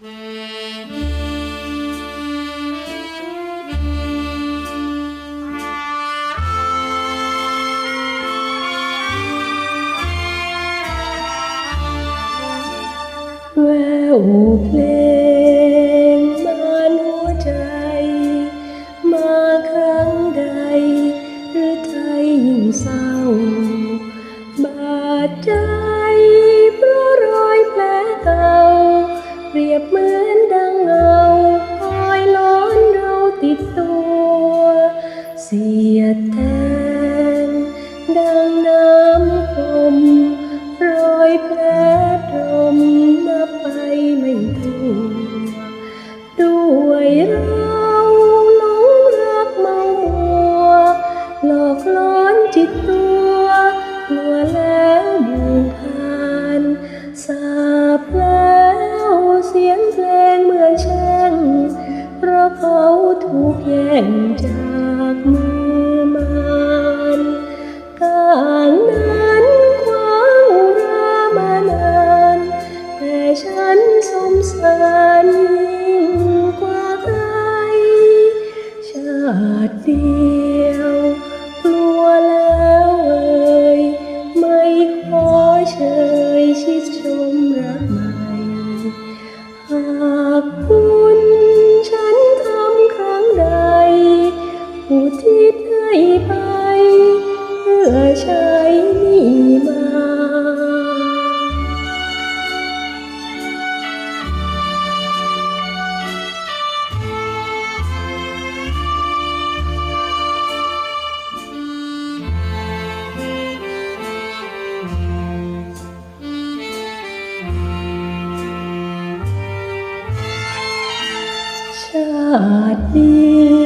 แววเพลงมันหัวใจ มาครั้งใด หรือไทยยิ่งเศร้าบาดใจ เสียแทงดังน้ำคมรอยแผลตรมนับไปไม่ถ้วนด้วยเราหลงรักเมามัว หลอกล้อนจิตตัวกลัวแล้วเดินผ่านสาบแล้วเสียงเพลงเหมือนแช่งเพราะเขาถูกแย่งจากมือมานกางนั้นควางรามานานแต่ฉันสมสารยิ่งกว่าใครชาติเดียวกลัวแล้วเอ่ยไม่ขอเชยาติเ